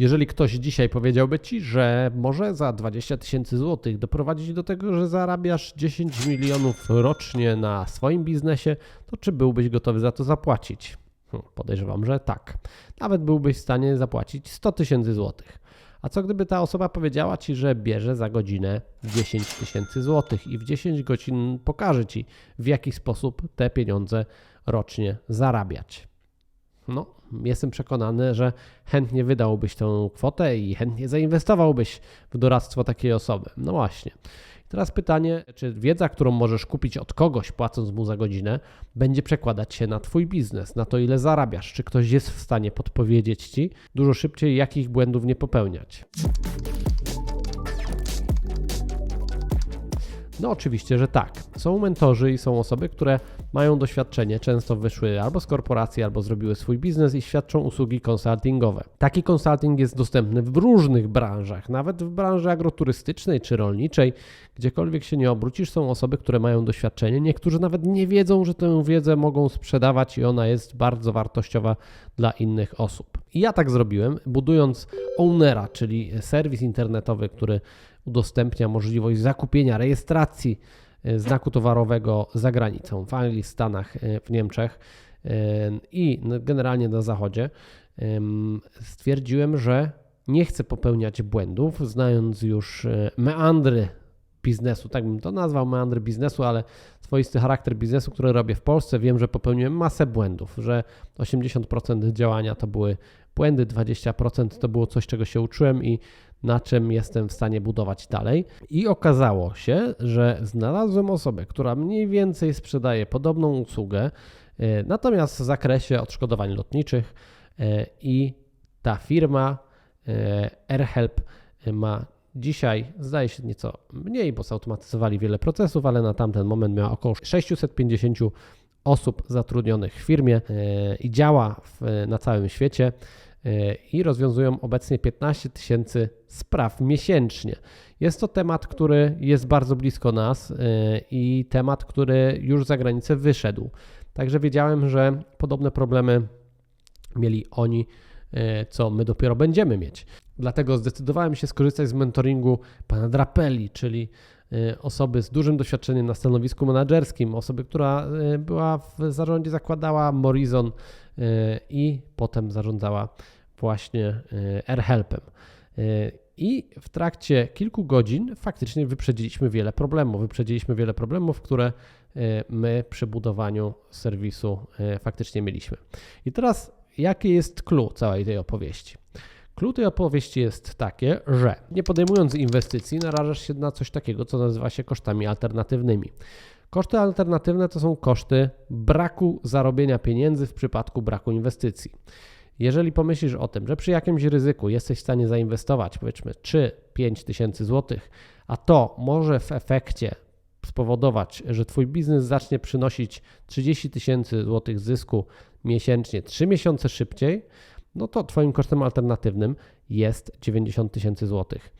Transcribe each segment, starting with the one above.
Jeżeli ktoś dzisiaj powiedziałby ci, że może za 20 tysięcy złotych doprowadzić do tego, że zarabiasz 10 milionów rocznie na swoim biznesie, to czy byłbyś gotowy za to zapłacić? Hm, Podejrzewam, że tak. Nawet byłbyś w stanie zapłacić 100 tysięcy złotych. A co gdyby ta osoba powiedziała ci, że bierze za godzinę 10 tysięcy złotych i w 10 godzin pokaże ci, w jaki sposób te pieniądze rocznie zarabiać? No, jestem przekonany, że chętnie wydałbyś tę kwotę i chętnie zainwestowałbyś w doradztwo takiej osoby. No właśnie. Teraz pytanie, czy wiedza, którą możesz kupić od kogoś, płacąc mu za godzinę, będzie przekładać się na Twój biznes, na to, ile zarabiasz? Czy ktoś jest w stanie podpowiedzieć Ci dużo szybciej, jakich błędów nie popełniać? No oczywiście, że tak. Są mentorzy i są osoby, które mają doświadczenie, często wyszły albo z korporacji, albo zrobiły swój biznes i świadczą usługi konsultingowe. Taki konsulting jest dostępny w różnych branżach, nawet w branży agroturystycznej czy rolniczej, gdziekolwiek się nie obrócisz, są osoby, które mają doświadczenie. Niektórzy nawet nie wiedzą, że tę wiedzę mogą sprzedawać i ona jest bardzo wartościowa dla innych osób. I ja tak zrobiłem, budując Ownera, czyli serwis internetowy, który udostępnia możliwość zakupienia, rejestracji e, znaku towarowego za granicą, w Anglii, Stanach, e, w Niemczech e, i generalnie na Zachodzie. Em, Stwierdziłem, że nie chcę popełniać błędów, znając już meandry biznesu, tak bym to nazwał, meandry biznesu, ale swoisty charakter biznesu, który robię w Polsce, wiem, że popełniłem masę błędów, że 80% działania to były błędy, 20% to było coś, czego się uczyłem i na czym jestem w stanie budować dalej. I okazało się, że znalazłem osobę, która mniej więcej sprzedaje podobną usługę, e, natomiast w zakresie odszkodowań lotniczych e, i ta firma e, AirHelp ma dzisiaj, zdaje się nieco mniej, bo zautomatyzowali wiele procesów, ale na tamten moment miała około 650 osób zatrudnionych w firmie e, i działa w, na całym świecie e, i rozwiązują obecnie 15 tysięcy spraw miesięcznie. Jest to temat, który jest bardzo blisko nas e, i temat, który już za granicę wyszedł. Także wiedziałem, że podobne problemy mieli oni, co my dopiero będziemy mieć. Dlatego zdecydowałem się skorzystać z mentoringu pana Drapeli, czyli e, osoby z dużym doświadczeniem na stanowisku menedżerskim, osoby, która e, była w zarządzie, zakładała Morizon e, i potem zarządzała właśnie e, AirHelpem. E, I w trakcie kilku godzin faktycznie wyprzedziliśmy wiele problemów. Wyprzedziliśmy wiele problemów, które e, my przy budowaniu serwisu e, faktycznie mieliśmy. I teraz, jaki jest clue całej tej opowieści? Clue tej opowieści jest takie, że nie podejmując inwestycji, narażasz się na coś takiego, co nazywa się kosztami alternatywnymi. Koszty alternatywne to są koszty braku zarobienia pieniędzy w przypadku braku inwestycji. Jeżeli pomyślisz o tym, że przy jakimś ryzyku jesteś w stanie zainwestować powiedzmy 3-5 tysięcy złotych, a to może w efekcie spowodować, że Twój biznes zacznie przynosić 30 tysięcy złotych zysku miesięcznie 3 miesiące szybciej, no to Twoim kosztem alternatywnym jest 90 tysięcy złotych,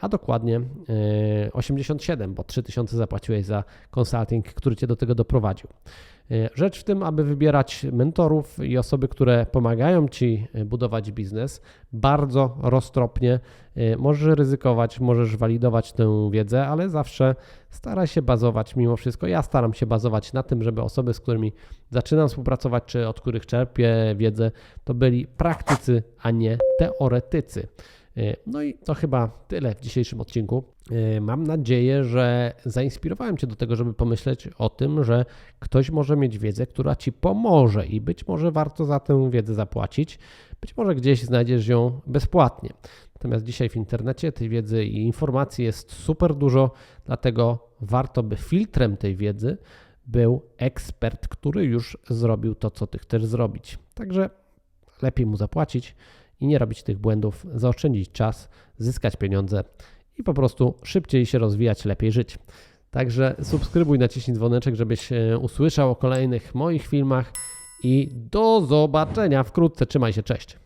a dokładnie e, 87, bo 3 tysiące zapłaciłeś za konsulting, który Cię do tego doprowadził. E, Rzecz w tym, aby wybierać mentorów i osoby, które pomagają Ci e, budować biznes, bardzo roztropnie e, możesz ryzykować, możesz walidować tę wiedzę, ale zawsze staraj się bazować mimo wszystko. Ja staram się bazować na tym, żeby osoby, z którymi zaczynam współpracować, czy od których czerpię wiedzę, to byli praktycy, a nie teoretycy. E, No i to chyba tyle w dzisiejszym odcinku. E, Mam nadzieję, że zainspirowałem Cię do tego, żeby pomyśleć o tym, że ktoś może mieć wiedzę, która Ci pomoże i być może warto za tę wiedzę zapłacić. Być może gdzieś znajdziesz ją bezpłatnie. Natomiast dzisiaj w internecie tej wiedzy i informacji jest super dużo, dlatego warto, by filtrem tej wiedzy był ekspert, który już zrobił to, co Ty chcesz zrobić. Także lepiej mu zapłacić i nie robić tych błędów, zaoszczędzić czas, zyskać pieniądze i po prostu szybciej się rozwijać, lepiej żyć. Także subskrybuj, naciśnij dzwoneczek, żebyś e, usłyszał o kolejnych moich filmach i do zobaczenia wkrótce. Trzymaj się, cześć.